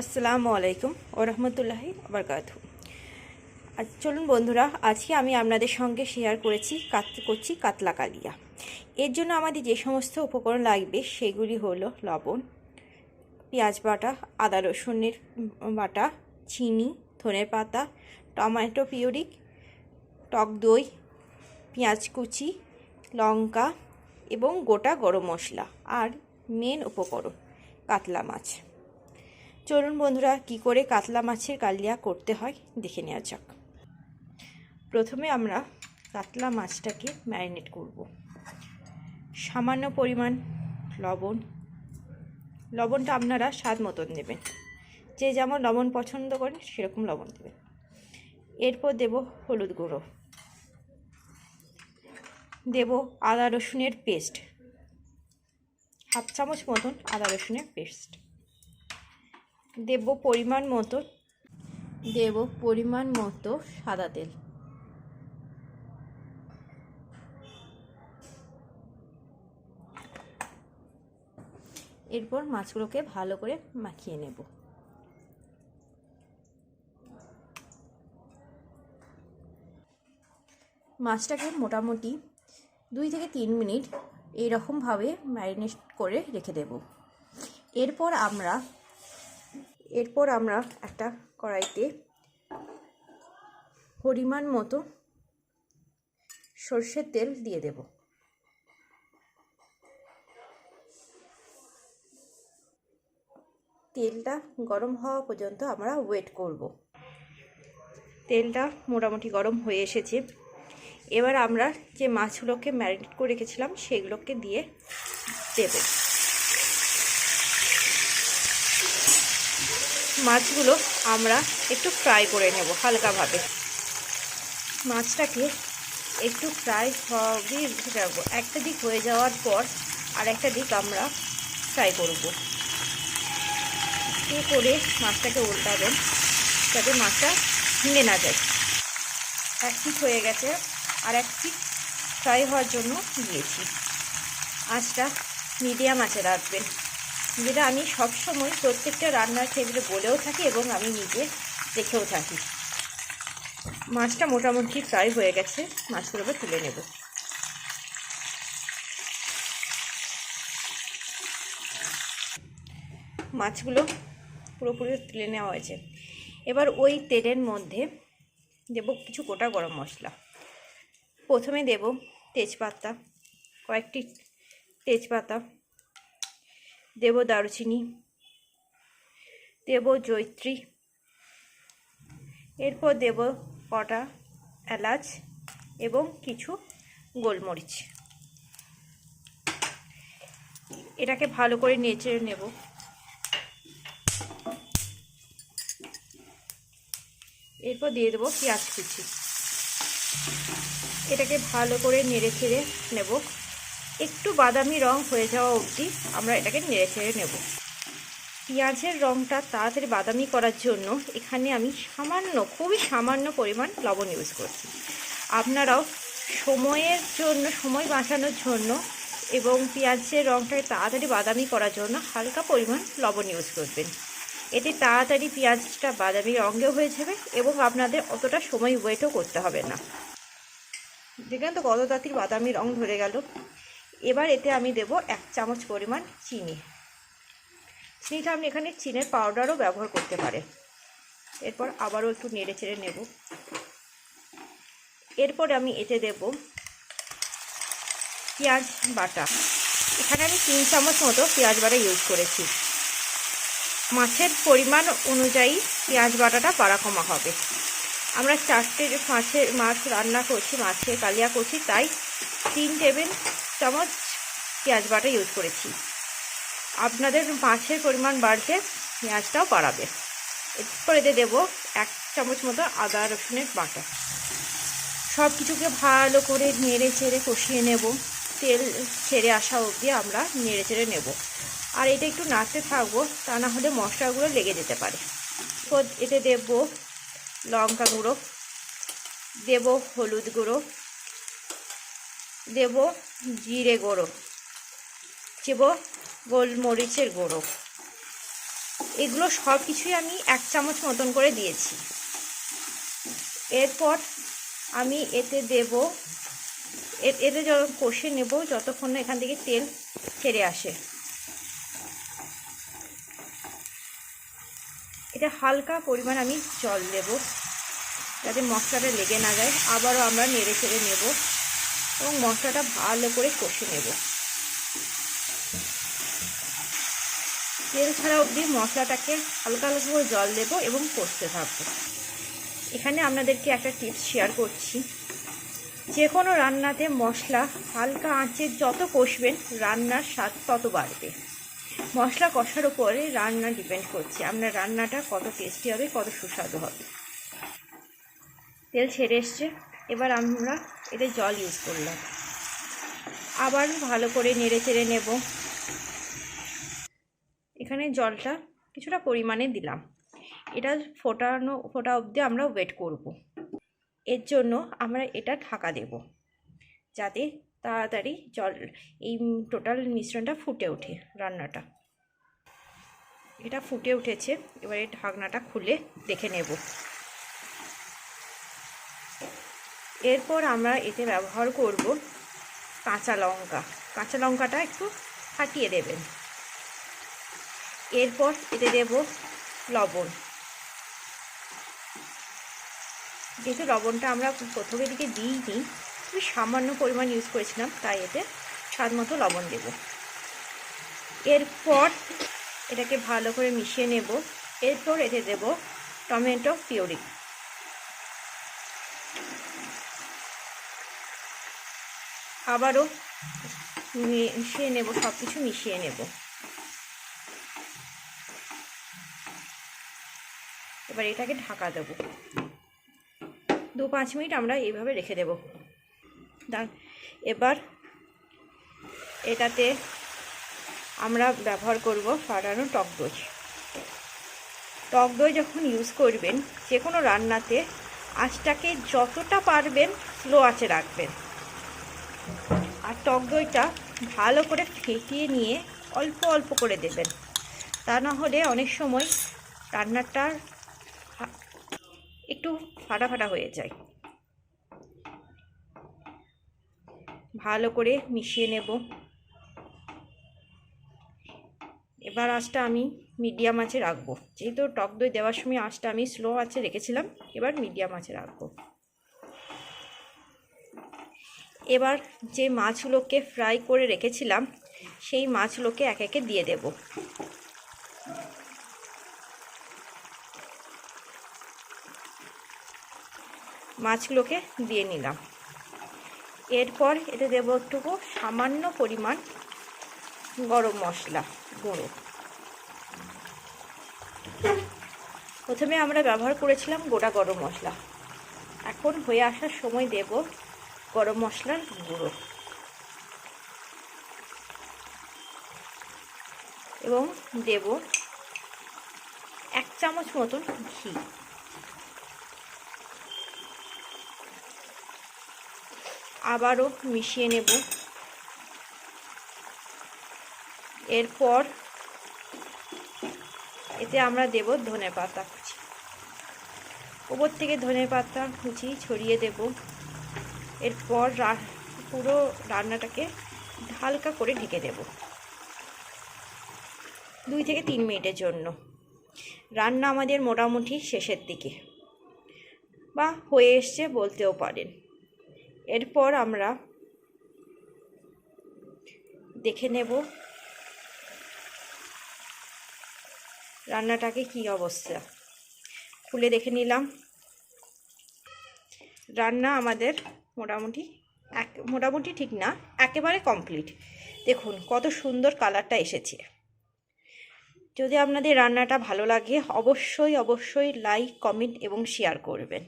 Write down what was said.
আসসালামু আলাইকুম ও রহমতুল্লাহি আবরকাত আজ চলুন বন্ধুরা, আজকে আমি আপনাদের সঙ্গে শেয়ার করেছি কাত, করছি কাতলা কালিয়া এর জন্য আমাদের যে সমস্ত উপকরণ লাগবে সেগুলি হলো লবণ, পেঁয়াজ বাটা, আদা রসুনের বাটা, চিনি, ধনের পাতা, টমেটো পিউরিক, টক দই, পেঁয়াজ কুচি, লঙ্কা এবং গোটা গরম মশলা। আর মেন উপকরণ, কাতলা মাছ। চলুন বন্ধুরা, কি করে কাতলা মাছের কালিয়া করতে হয় দেখে নেওয়া যাক। প্রথমে আমরা কাতলা মাছটাকে ম্যারিনেট করব। সামান্য পরিমাণ লবণ। লবণটা আপনারা স্বাদ মতন দেবেন। যে যেমন লবণ পছন্দ করেন, সেরকম লবণ দেবেন। এরপর দেব হলুদ গুঁড়ো। দেব আদা রসুনের পেস্ট। হাফ চামচ মতন আদা রসুনের পেস্ট। দেব পরিমাণ মতো? দেব পরিমাণ মতো সাদা তেল। এরপর মাছগুলোকে ভালো করে মাখিয়ে নেব। মাছটাকে মোটামুটি দুই থেকে তিন মিনিট এইরকমভাবে ম্যারিনেট করে রেখে দেব। এরপর আমরা এরপর আমরা একটা কড়াইতে পরিমাণ মতো সর্ষের তেল দিয়ে দেব। তেলটা গরম হওয়া পর্যন্ত আমরা ওয়েট করব। তেলটা মোটামুটি গরম হয়ে এসেছে। এবার আমরা যে মাছগুলোকে ম্যারিনেট করে রেখেছিলাম, সেগুলোকে দিয়ে দেবো। মাছগুলো আমরা একটু ফ্রাই করে নেব হালকাভাবে। মাছটাকে একটু ফ্রাই হবে রাখব একটা দিক হয়ে যাওয়ার পর আর একটা দিক আমরা ফ্রাই করব। এ করে মাছটাকে উল্টাবেন যাতে মাছটা ভেঙে না যায়। এক পিক হয়ে গেছে আর এক পিক ফ্রাই হওয়ার জন্য দিয়েছি। আঁচটা মিডিয়াম আঁচে রাখবেন। যেটা আমি সবসময় প্রত্যেকটা রান্নার ক্ষেত্রে বলেও থাকি এবং আমি নিজে দেখেও থাকি। মাছটা মোটামুটি ফ্রাই হয়ে গেছে মাছগুলোকে তুলে নেব। মাছগুলো পুরোপুরি তুলে নেওয়া হয়েছে। এবার ওই তেলের মধ্যে দেব কিছু গোটা গরম মশলা। প্রথমে দেব তেজপাতা, কয়েকটি তেজপাতা দেব দারুচিনি, দেব জৈত্রী এরপর দেব কটা এলাচ এবং কিছু গোলমরিচ। এটাকে ভালো করে নেচে নেব। এরপর দিয়ে দেবো পেঁয়াজ কুচি। এটাকে ভালো করে নেড়ে ছেড়ে নেব। একটু বাদামি রং হয়ে যাওয়া অবধি আমরা এটাকে নেড়ে ছেড়ে নেব। পেঁয়াজের রঙটা তাড়াতাড়ি বাদামি করার জন্য এখানে আমি সামান্য, খুবই সামান্য পরিমাণ লবণ ইউজ করছি। আপনারাও সময়ের জন্য, সময় বাঁচানোর জন্য এবং পেঁয়াজের রঙটাকে তাড়াতাড়ি বাদামি করার জন্য হালকা পরিমাণ লবণ ইউজ করবেন। এতে তাড়াতাড়ি পেঁয়াজটা বাদামি রঙেও হয়ে যাবে এবং আপনাদের অতটা সময় ওয়েটও করতে হবে না। দেখলেন তো কত তাড়াতাড়ি বাদামি রঙ ধরে গেল। এবার এতে আমি দেব এক চামচ পরিমাণ চিনি। চিনিটা আপনি এখানে চিনের পাউডারও ব্যবহার করতে পারেন। এরপর আবারও একটু নেড়ে চেড়ে নেব। এরপর আমি এতে দেব পেঁয়াজ বাটা। এখানে আমি তিন চামচ মতো পেঁয়াজ বাটা ইউজ করেছি। মাছের পরিমাণ অনুযায়ী পেঁয়াজ বাটাটা বাড়া কমা হবে। আমরা চারটে মাছের, মাছ রান্না করছি, মাছের কালিয়া করছি, তাই তিন টেবিল চামচ পেঁয়াজ বাটা ইউজ করেছি। আপনাদের মাছের পরিমাণ বাড়ছে, পেঁয়াজটাও বাড়াবে। এরপরে এতে দেবো এক চামচ মতো আদা, রসুনের বাটা। সব কিছুকে ভালো করে নেড়ে চেড়ে কষিয়ে নেব। তেল ছেড়ে আসা অবধি আমরা নেড়ে চেড়ে নেব। আর এটা একটু নাড়তে থাকব, তা না হলে মশলাগুলো লেগে যেতে পারে। এতে দেব লঙ্কা গুঁড়ো, দেব হলুদ গুঁড়ো দেব জিরে গুঁড়ো। দেব গোলমরিচের গুঁড়ো। এগুলো সব কিছুই আমি এক চামচ মতন করে দিয়েছি। এরপর আমি এতে দেব এতে যত কষে নেব যতক্ষণ না এখান থেকে তেল ছেড়ে আসে। এটা হালকা পরিমাণ আমি জল দেব, যাতে মশলাটা লেগে না যায়। আবারও আমরা নেড়ে ছেড়ে নেব। এবং মশলাটা ভালো করে কষে নেব। তেল ছাড়া অবধি মশলাটাকে হালকা হালকা করে জল দেব এবং কষতে থাকব। এখানে আপনাদেরকে একটা টিপস শেয়ার করছি। যে কোনো রান্নাতে মশলা হালকা আঁচে যত কষবেন, রান্নার স্বাদ তত বাড়বে। মশলা কষার উপরে রান্না ডিপেন্ড করছে। আপনার রান্নাটা কত টেস্টি হবে, কত সুস্বাদু হবে। তেল ছেড়ে এসছে। এবার আমরা এতে জল ইউজ করলাম। আবার ভালো করে নেড়ে চেড়ে নেব। এখানে জলটা কিছুটা পরিমাণে দিলাম। এটা ফোটানো, ফোটা অবধি আমরা ওয়েট করব। এর জন্য আমরা এটা ঢাকা দেব। যাতে তাড়াতাড়ি জল, এই টোটাল মিশ্রণটা ফুটে ওঠে রান্নাটা। এটা ফুটে উঠেছে। এবার ঢাকনাটা খুলে দেখে নেব। এরপর আমরা এতে ব্যবহার করব কাঁচা লঙ্কা। কাঁচা লঙ্কাটা একটু ফাটিয়ে দেবেন। এরপর এতে দেব লবণ। যেহেতু লবণটা আমরা প্রথমের দিকে দিইনি খুবই সামান্য পরিমাণ ইউজ করেছিলাম, তাই এতে স্বাদ মতো লবণ দেব। এরপর এটাকে ভালো করে মিশিয়ে নেব। এরপর এতে দেব টমেটো পিওরি আবারও মিশিয়ে নেব সব কিছু মিশিয়ে নেব। এবার এটাকে ঢাকা দেব। দু পাঁচ মিনিট আমরা এইভাবে রেখে দেব। এবার এটাতে আমরা ব্যবহার করব ফাটানো টক দই। টক দই যখন ইউজ করবেন যে কোনো রান্নাতে আঁচটাকে যতটা পারবেন স্লো আঁচে রাখবেন। আর টক দইটা ভালো করে ফেটিয়ে নিয়ে অল্প অল্প করে দেবেন। তা না হলে অনেক সময় রান্নাটার একটু ফাটা ফাটা হয়ে যায়। ভালো করে মিশিয়ে নেব। এবার আঁচটা আমি মিডিয়াম আঁচে রাখব। যেহেতু টক দই দেওয়ার সময় আঁচটা আমি স্লো আঁচে রেখেছিলাম, এবার মিডিয়াম আঁচে রাখব। এবার যে মাছগুলোকে ফ্রাই করে রেখেছিলাম, সেই মাছগুলোকে এক একে দিয়ে দেব। মাছগুলোকে দিয়ে নিলাম। এরপর এতে দেবো একটুকু সামান্য পরিমাণ গরম মশলা গুঁড়ো। প্রথমে আমরা ব্যবহার করেছিলাম গোটা গরম মশলা। এখন হয়ে আসার সময় দেব গরম মশলার গুঁড়ো। এবং দেব এক চামচ মতন ঘি। আবারও মিশিয়ে নেব। এরপর এতে আমরা দেব ধনে পাতা কুচি। ওপর থেকে ধনে পাতা কুচি ছড়িয়ে দেব। এরপর পুরো রান্নাটাকে হালকা করে ঢেকে দেব। দুই থেকে তিন মিনিটের জন্য। রান্না আমাদের মোটামুটি শেষের দিকে। বা হয়ে এসছে বলতেও পারেন। এরপর আমরা দেখে নেব রান্নাটাকে কি অবস্থা। খুলে দেখে নিলাম। রান্না আমাদের মোটামুটি, এক, মোটামুটি ঠিক না, একেবারে কমপ্লিট দেখুন কত সুন্দর কালারটা এসেছে। যদি আপনাদের রান্নাটা ভালো লাগে, অবশ্যই অবশ্যই লাইক কমেন্ট এবং শেয়ার করবেন।